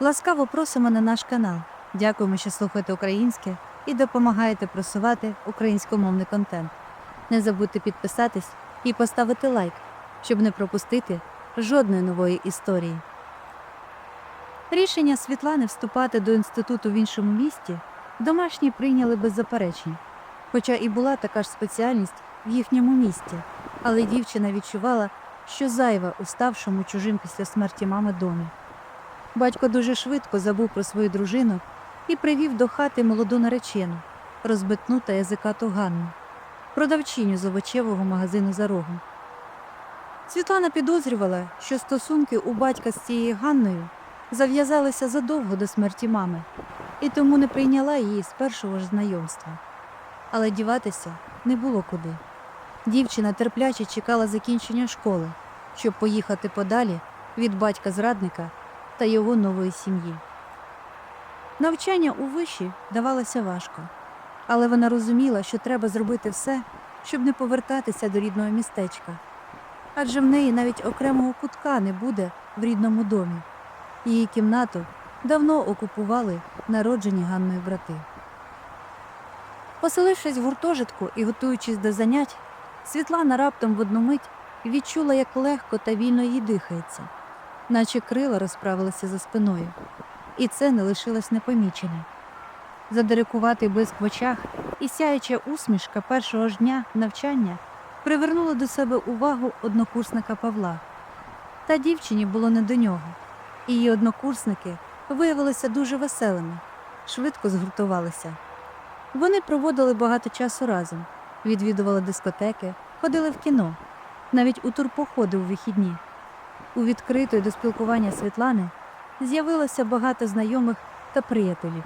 Ласкаво просимо на наш канал. Дякуємо, що слухаєте українське і допомагаєте просувати українськомовний контент. Не забудьте підписатись і поставити лайк, щоб не пропустити жодної нової історії. Рішення Світлани вступати до інституту в іншому місті домашні прийняли без заперечень, хоча і була така ж спеціальність в їхньому місті, але дівчина відчувала, що зайва у ставшому чужим після смерті мами домі. Батько дуже швидко забув про свою дружину і привів до хати молоду наречену, розбитну та язикату Ганну, продавчиню з овочевого магазину за рогом. Світлана підозрювала, що стосунки у батька з цією Ганною зав'язалися задовго до смерті мами, і тому не прийняла її з першого ж знайомства. Але діватися не було куди. Дівчина терпляче чекала закінчення школи, щоб поїхати подалі від батька зрадника та його нової сім'ї. Навчання у виші давалося важко, але вона розуміла, що треба зробити все, щоб не повертатися до рідного містечка. Адже в неї навіть окремого кутка не буде в рідному домі. Її кімнату давно окупували народжені Ганною брати. Поселившись в гуртожитку і готуючись до занять, Світлана раптом в одну мить відчула, як легко та вільно їй дихається, наче крила розправилися за спиною, і це не лишилось непоміченим. Задирикуватий блиск в очах і сяюча усмішка першого ж дня навчання привернула до себе увагу однокурсника Павла. Та дівчині було не до нього. Її однокурсники виявилися дуже веселими, швидко згуртувалися. Вони проводили багато часу разом, відвідували дискотеки, ходили в кіно, навіть у турпоходи у вихідні. У відкритої до спілкування Світлани з'явилося багато знайомих та приятелів.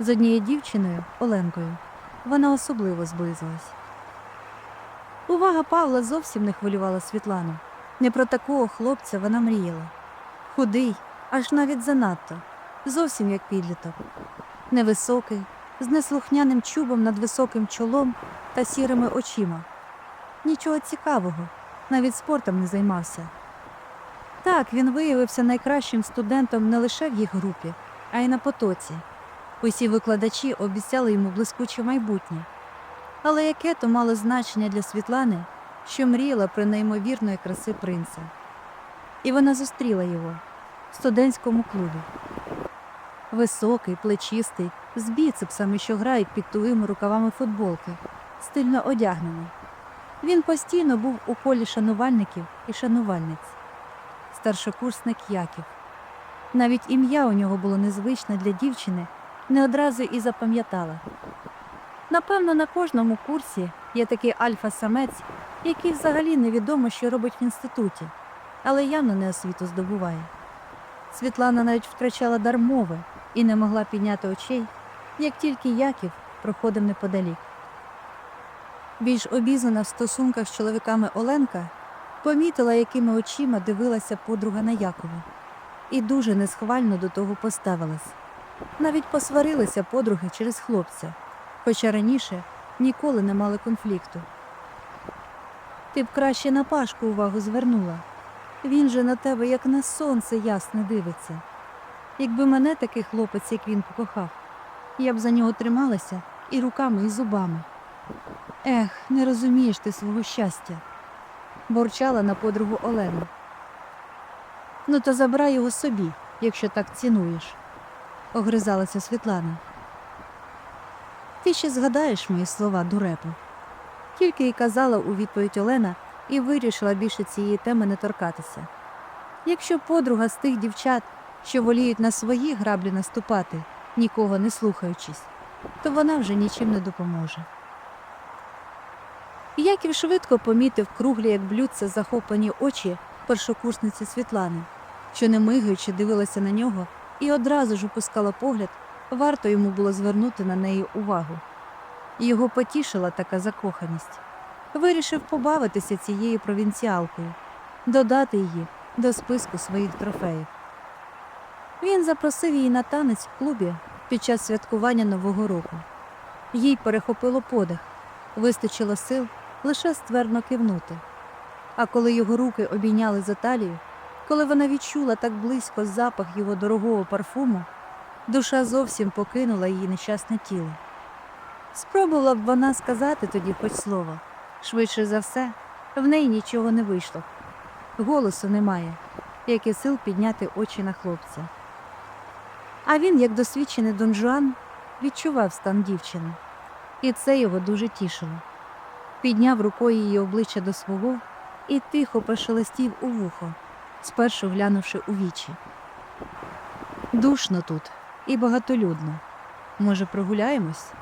З однією дівчиною, Оленкою, вона особливо зблизилась. Увага Павла зовсім не хвилювала Світлану. Не про такого хлопця вона мріяла. Худий, аж навіть занадто, зовсім як підліток. Невисокий, з неслухняним чубом над високим чолом та сірими очима. Нічого цікавого, навіть спортом не займався. Так, він виявився найкращим студентом не лише в їх групі, а й на потоці. Усі викладачі обіцяли йому блискуче майбутнє. Але яке то мало значення для Світлани, що мріяла про неймовірної краси принца. І вона зустріла його в студентському клубі. Високий, плечистий, з біцепсами, що грають під тугими рукавами футболки, стильно одягнений. Він постійно був у колі шанувальників і шанувальниць. Старшокурсник Яків. Навіть ім'я у нього було незвичне для дівчини, не одразу і запам'ятала. Напевно, на кожному курсі є такий альфа-самець, який взагалі невідомо, що робить в інституті, але явно не освіту здобуває. Світлана навіть втрачала дар мови і не могла підняти очей, як тільки Яків проходив неподалік. Більш обізнана в стосунках з чоловіками Оленка помітила, якими очима дивилася подруга на Якова, і дуже несхвально до того поставилась. Навіть посварилися подруги через хлопця, хоча раніше ніколи не мали конфлікту. Ти б краще на Пашку увагу звернула. Він же на тебе, як на сонце, ясне дивиться. Якби мене такий хлопець, як він, покохав, я б за нього трималася і руками, і зубами. Ех, не розумієш ти свого щастя, борчала на подругу Олену. Ну, то забирай його собі, якщо так цінуєш, огризалася Світлана. Ти ще згадаєш мої слова, дурепо. Тільки й казала у відповідь Олена і вирішила більше цієї теми не торкатися. Якщо подруга з тих дівчат, що воліють на свої граблі наступати, нікого не слухаючись, то вона вже нічим не допоможе. Яків швидко помітив круглі, як блюдце, захоплені очі першокурсниці Світлани, що, не мигаючи, дивилася на нього і одразу ж опускала погляд, варто йому було звернути на неї увагу. Його потішила така закоханість. Вирішив побавитися цією провінціалкою, додати її до списку своїх трофеїв. Він запросив її на танець в клубі під час святкування Нового року. Їй перехопило подих, вистачило сил лише ствердно кивнути. А коли його руки обійняли за талію, Коли вона відчула так близько запах його дорогого парфуму, душа зовсім покинула її нещасне тіло. Спробувала б вона сказати тоді хоч слово. Швидше за все, в неї нічого не вийшло. Голосу немає, як і сил підняти очі на хлопця. А він, як досвідчений Дон Жуан, відчував стан дівчини, і це його дуже тішило. Підняв рукою її обличчя до свого і тихо пошелестів у вухо, спершу глянувши у вічі. Душно тут і багатолюдно. Може, прогуляємось?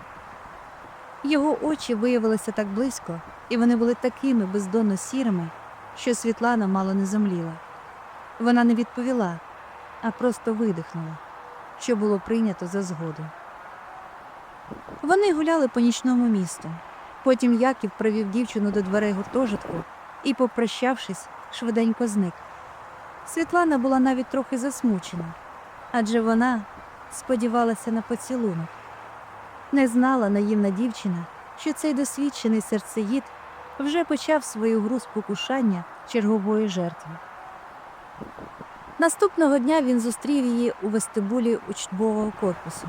Його очі виявилися так близько, і вони були такими бездонно сірими, що Світлана мало не зомліла. Вона не відповіла, а просто видихнула, що було прийнято за згоду. Вони гуляли по нічному місту. Потім Яків привів дівчину до дверей гуртожитку і, попрощавшись, швиденько зник. Світлана була навіть трохи засмучена, адже вона сподівалася на поцілунок. Не знала наївна дівчина, що цей досвідчений серцеїд вже почав свою гру спокушання чергової жертви. Наступного дня він зустрів її у вестибулі учбового корпусу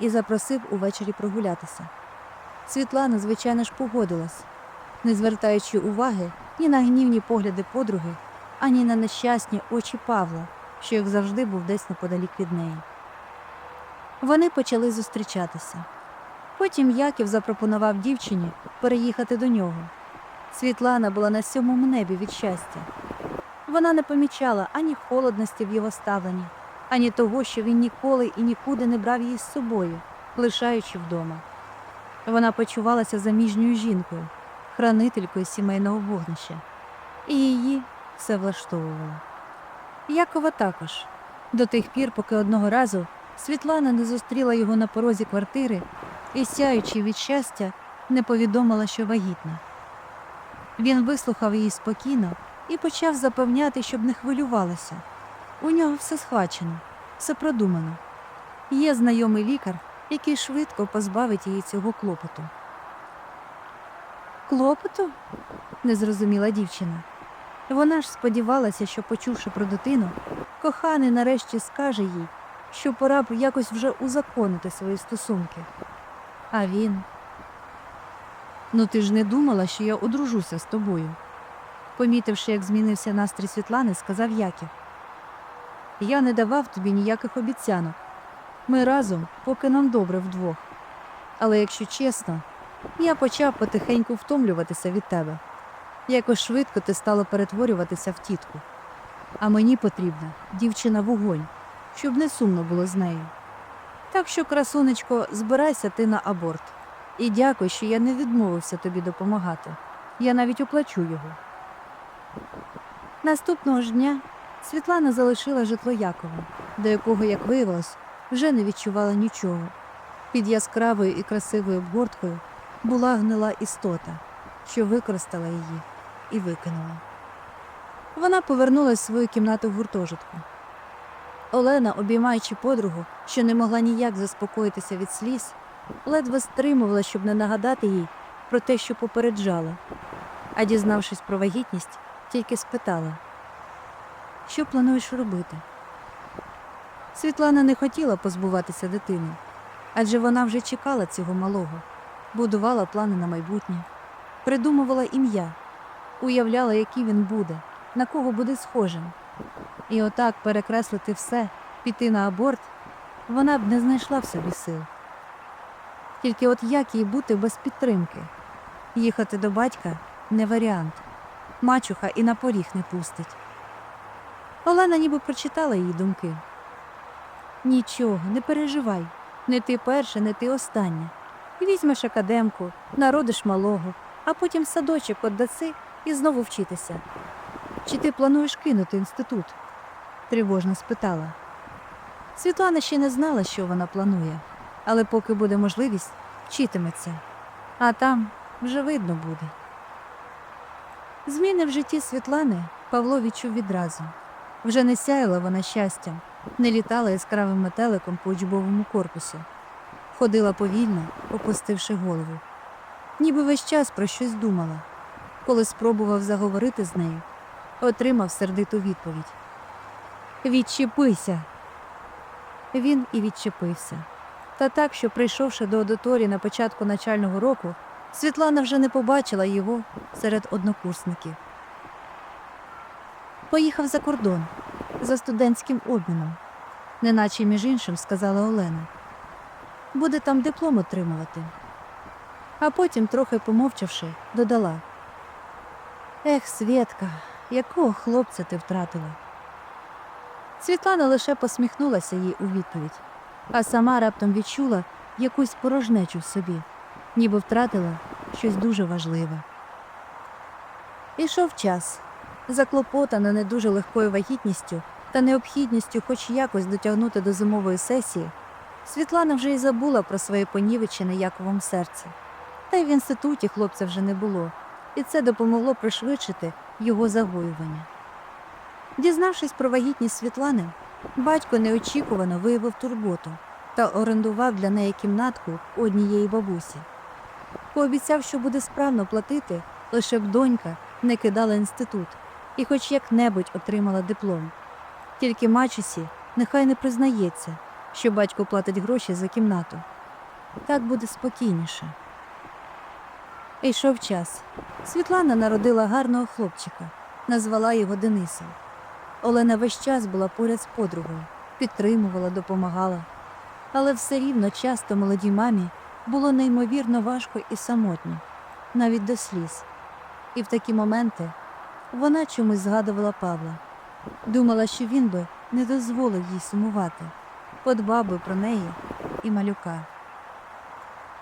і запросив увечері прогулятися. Світлана, звичайно ж, погодилась, не звертаючи уваги ні на гнівні погляди подруги, ані на нещасні очі Павла, що, як завжди, був десь неподалік від неї. Вони почали зустрічатися. Потім Яків запропонував дівчині переїхати до нього. Світлана була на сьомому небі від щастя. Вона не помічала ані холодності в його ставленні, ані того, що він ніколи і нікуди не брав її з собою, лишаючи вдома. Вона почувалася заміжньою жінкою, хранителькою сімейного вогнища, і її все влаштовувало. Якова також, до тих пір, поки одного разу Світлана не зустріла його на порозі квартири і, сяючи від щастя, не повідомила, що вагітна. Він вислухав її спокійно і почав запевняти, щоб не хвилювалася. У нього все схвачено, все продумано. Є знайомий лікар, який швидко позбавить її цього клопоту. Клопоту? не зрозуміла дівчина. Вона ж сподівалася, що, почувши про дитину, коханий нарешті скаже їй, що пора б якось вже узаконити свої стосунки. А він. Ну, ти ж не думала, що я одружуся з тобою. Помітивши, як змінився настрій Світлани, сказав Яків. Я не давав тобі ніяких обіцянок. Ми разом, поки нам добре вдвох. Але якщо чесно, я почав потихеньку втомлюватися від тебе. Якось швидко ти стала перетворюватися в тітку. А мені потрібна дівчина вогонь, щоб не сумно було з нею. Так що, красунечко, збирайся ти на аборт. І дякую, що я не відмовився тобі допомагати. Я навіть оплачу його. Наступного ж дня Світлана залишила житло Якова, до якого, як виявилось, вже не відчувала нічого. Під яскравою і красивою обгорткою була гнила істота, що використала її і викинула. Вона повернулась в свою кімнату в гуртожитку. Олена, обіймаючи подругу, що не могла ніяк заспокоїтися від сліз, ледве стримувала, щоб не нагадати їй про те, що попереджала. А дізнавшись про вагітність, тільки спитала, що плануєш робити. Світлана не хотіла позбуватися дитини, адже вона вже чекала цього малого, будувала плани на майбутнє, придумувала ім'я, уявляла, який він буде, на кого буде схожим. І отак перекреслити все, піти на аборт, вона б не знайшла в собі сил. Тільки от як їй бути без підтримки? Їхати до батька не варіант. Мачуха і на поріг не пустить. Олена ніби прочитала її думки. Нічого, не переживай. Не ти перша, не ти остання. Візьмеш академку, народиш малого, а потім садочок отдаси і знову вчитися. Чи ти плануєш кинути інститут? тривожно спитала. Світлана ще не знала, що вона планує, але поки буде можливість, вчитиметься. А там вже видно буде. Зміни в житті Світлани Павло відчув відразу. Вже не сяяла вона щастям, не літала яскравим метеликом по учбовому корпусу. Ходила повільно, опустивши голову. Ніби весь час про щось думала. Коли спробував заговорити з нею, отримав сердиту відповідь. Відчепися. Він і відчепився. Та так, що, прийшовши до аудиторії на початку начального року, Світлана вже не побачила його серед однокурсників. Поїхав за кордон за студентським обміном, неначе між іншим сказала Олена. Буде там диплом отримувати. А потім, трохи помовчавши, додала: Ех, Свєтка, якого хлопця ти втратила? Світлана лише посміхнулася їй у відповідь, а сама раптом відчула якусь порожнечу в собі, ніби втратила щось дуже важливе. Ішов час, заклопотана не дуже легкою вагітністю та необхідністю хоч якось дотягнути до зимової сесії, Світлана вже й забула про своє понівечене Яковом серце. Та й в інституті хлопця вже не було, і це допомогло пришвидшити його загоювання. Дізнавшись про вагітність Світлани, батько неочікувано виявив турботу та орендував для неї кімнатку однієї бабусі. Пообіцяв, що буде справно платити, лише б донька не кидала інститут і хоч як-небудь отримала диплом. Тільки мачусі нехай не признається, що батько платить гроші за кімнату. Так буде спокійніше. Ішов час. Світлана народила гарного хлопчика, назвала його Денисом. Олена весь час була поряд з подругою, підтримувала, допомагала. Але все рівно часто молодій мамі було неймовірно важко і самотньо, навіть до сліз. І в такі моменти вона чомусь згадувала Павла. Думала, що він би не дозволив їй сумувати, подбав би про неї і малюка.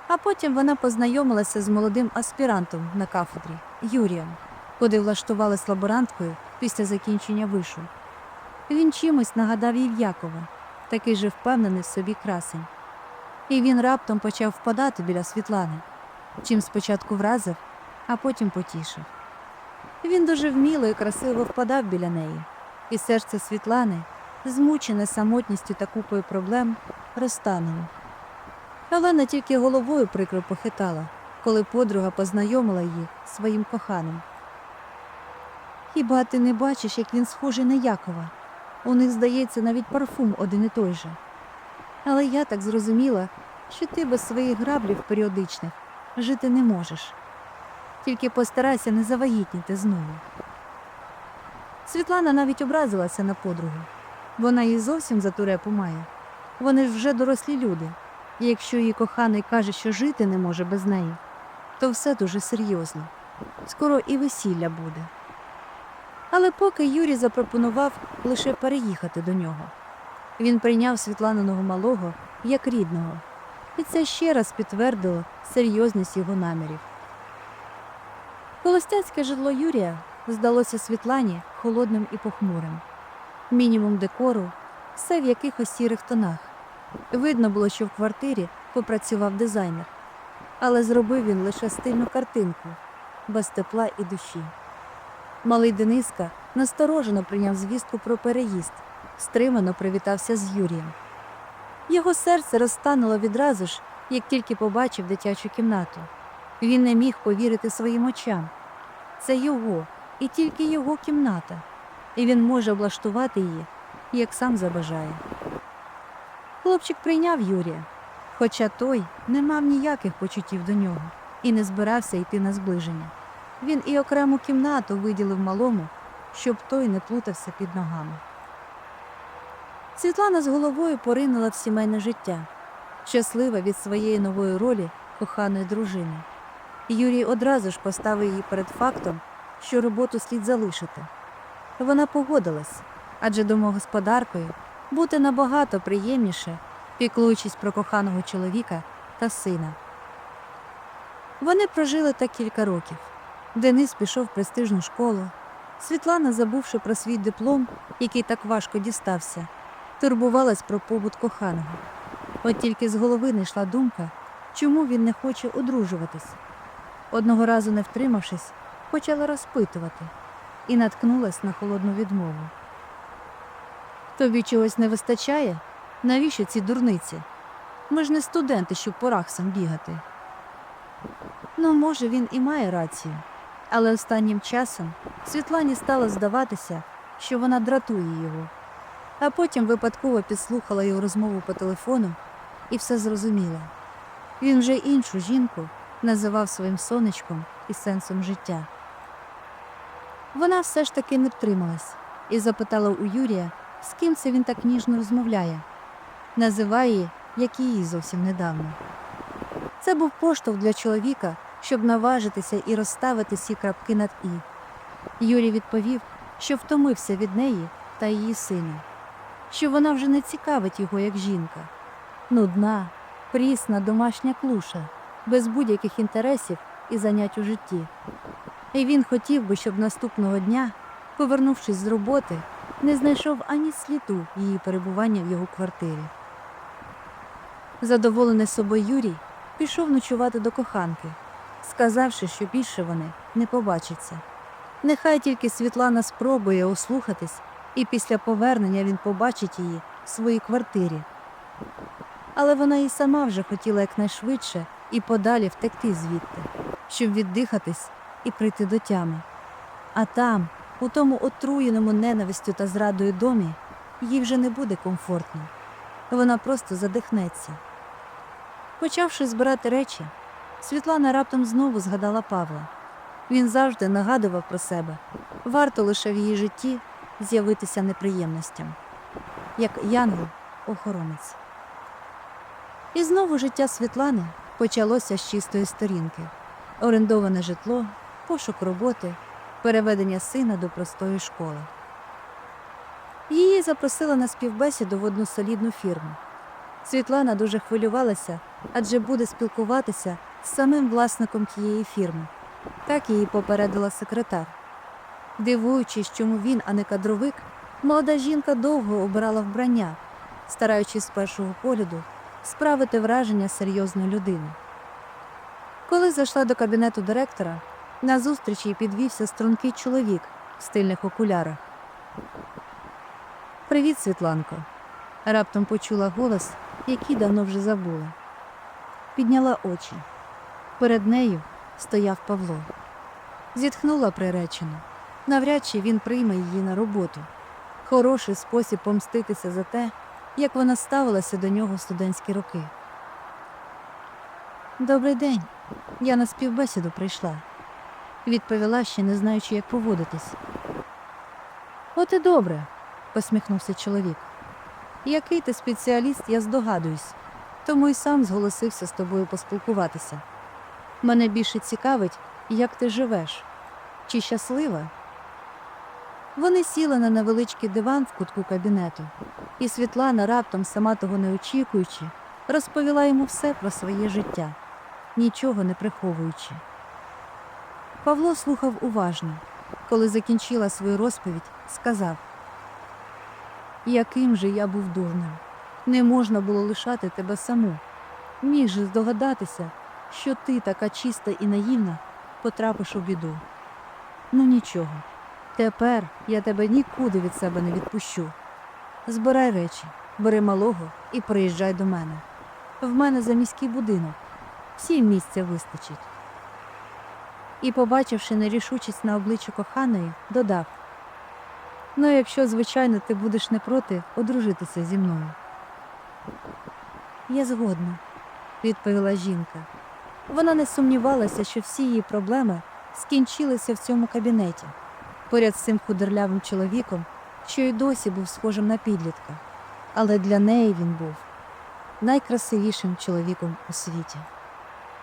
А потім вона познайомилася з молодим аспірантом на кафедрі Юрієм, куди влаштувалась лаборанткою після закінчення вишу. Він чимось нагадав їй Якова, такий же впевнений в собі красень. І він раптом почав впадати біля Світлани, чим спочатку вразив, а потім потішив. Він дуже вміло і красиво впадав біля неї, і серце Світлани, змучене самотністю та купою проблем, розтануло. Олена тільки головою прикро похитала, коли подруга познайомила її своїм коханим. Хіба ти не бачиш, як він схожий на Якова? У них, здається, навіть парфум один і той же. Але я так зрозуміла, що ти без своїх граблів періодичних жити не можеш. Тільки постарайся не завагітніти знову. Світлана навіть образилася на подругу. Вона її зовсім за турепу має. Вони ж вже дорослі люди. І якщо її коханий каже, що жити не може без неї, то все дуже серйозно. Скоро і весілля буде. Але поки Юрій запропонував лише переїхати до нього. Він прийняв Світланиного малого як рідного, і це ще раз підтвердило серйозність його намірів. Холостяцьке житло Юрія здалося Світлані холодним і похмурим. Мінімум декору, все в якихось сірих тонах. Видно було, що в квартирі попрацював дизайнер, але зробив він лише стильну картинку, без тепла і душі. Малий Дениска насторожено прийняв звістку про переїзд, стримано привітався з Юрієм. Його серце розтануло відразу ж, як тільки побачив дитячу кімнату. Він не міг повірити своїм очам. Це його і тільки його кімната, і він може облаштувати її, як сам забажає. Хлопчик прийняв Юрія, хоча той не мав ніяких почуттів до нього і не збирався йти на зближення. Він і окрему кімнату виділив малому, щоб той не плутався під ногами. Світлана з головою поринула в сімейне життя, щаслива від своєї нової ролі коханої дружини. Юрій одразу ж поставив її перед фактом, що роботу слід залишити. Вона погодилась, адже домогосподаркою бути набагато приємніше, піклуючись про коханого чоловіка та сина. Вони прожили так кілька років. Денис пішов в престижну школу. Світлана, забувши про свій диплом, який так важко дістався, турбувалась про побут коханого. От тільки з голови не йшла думка, чому він не хоче одружуватись. Одного разу, не втримавшись, почала розпитувати і наткнулась на холодну відмову. Тобі чогось не вистачає? Навіщо ці дурниці? Ми ж не студенти, щоб по рахсам бігати. Ну, може, він і має рацію, але останнім часом Світлані стало здаватися, що вона дратує його. а потім випадково підслухала його розмову по телефону і все зрозуміла. Він вже іншу жінку називав своїм сонечком і сенсом життя. Вона все ж таки не втрималась і запитала у Юрія, з ким це він так ніжно розмовляє. Називає, як і її зовсім недавно. Це був поштовх для чоловіка, щоб наважитися і розставити всі крапки над і. Юрій відповів, що втомився від неї та її сина, що вона вже не цікавить його як жінка. Нудна, прісна домашня клуша, без будь-яких інтересів і занять у житті. І він хотів би, щоб наступного дня, повернувшись з роботи, не знайшов ані сліду її перебування в його квартирі. Задоволений собою Юрій пішов ночувати до коханки, сказавши, що більше вони не побачаться. Нехай тільки Світлана спробує ослухатись, і після повернення він побачить її в своїй квартирі. Але вона і сама вже хотіла якнайшвидше і подалі втекти звідти, щоб віддихатись і прийти до тями. А там, у тому отруєному ненавистю та зрадою домі, їй вже не буде комфортно. Вона просто задихнеться. Почавши збирати речі, Світлана раптом знову згадала Павла. Він завжди нагадував про себе, варто лише в її житті з'явитися неприємностям, як янгол-охоронець. І знову життя Світлани почалося з чистої сторінки: орендоване житло, пошук роботи, переведення сина до простої школи. Її запросили на співбесіду в одну солідну фірму. Світлана дуже хвилювалася, адже буде спілкуватися з самим власником тієї фірми. Так її попередила секретар. Дивуючись, чому він, а не кадровик, молода жінка довго обирала вбрання, стараючись з першого погляду справити враження серйозної людини. Коли зайшла до кабінету директора, на зустрічі їй підвівся стрункий чоловік в стильних окулярах. Привіт, Світланко. Раптом почула голос, який давно вже забула. Підняла очі. Перед нею стояв Павло. Зітхнула приречено. Навряд чи він прийме її на роботу. Хороший спосіб помститися за те, як вона ставилася до нього в студентські роки. Добрий день. Я на співбесіду прийшла. Відповіла, ще не знаючи, як поводитись. От і добре, посміхнувся чоловік. Який ти спеціаліст, я здогадуюсь, тому й сам зголосився з тобою поспілкуватися. Мене більше цікавить, як ти живеш, чи щаслива? Вони сіли на невеличкий диван в кутку кабінету, і Світлана, раптом, сама того не очікуючи, розповіла йому все про своє життя, нічого не приховуючи. Павло слухав уважно. Коли закінчила свою розповідь, сказав: Яким же я був дурним. Не можна було лишати тебе саму. Міг же здогадатися, що ти, така чиста і наївна, потрапиш у біду. Ну нічого, тепер я тебе нікуди від себе не відпущу. Збирай речі, бери малого і приїжджай до мене. В мене за міський будинок. Всім місця вистачить. І, побачивши нерішучість на обличчі коханої, додав: Ну, якщо, звичайно, ти будеш не проти одружитися зі мною. Я згодна, відповіла жінка. Вона не сумнівалася, що всі її проблеми скінчилися в цьому кабінеті, поряд з цим худерлявим чоловіком, що й досі був схожим на підлітка. Але для неї він був найкрасивішим чоловіком у світі.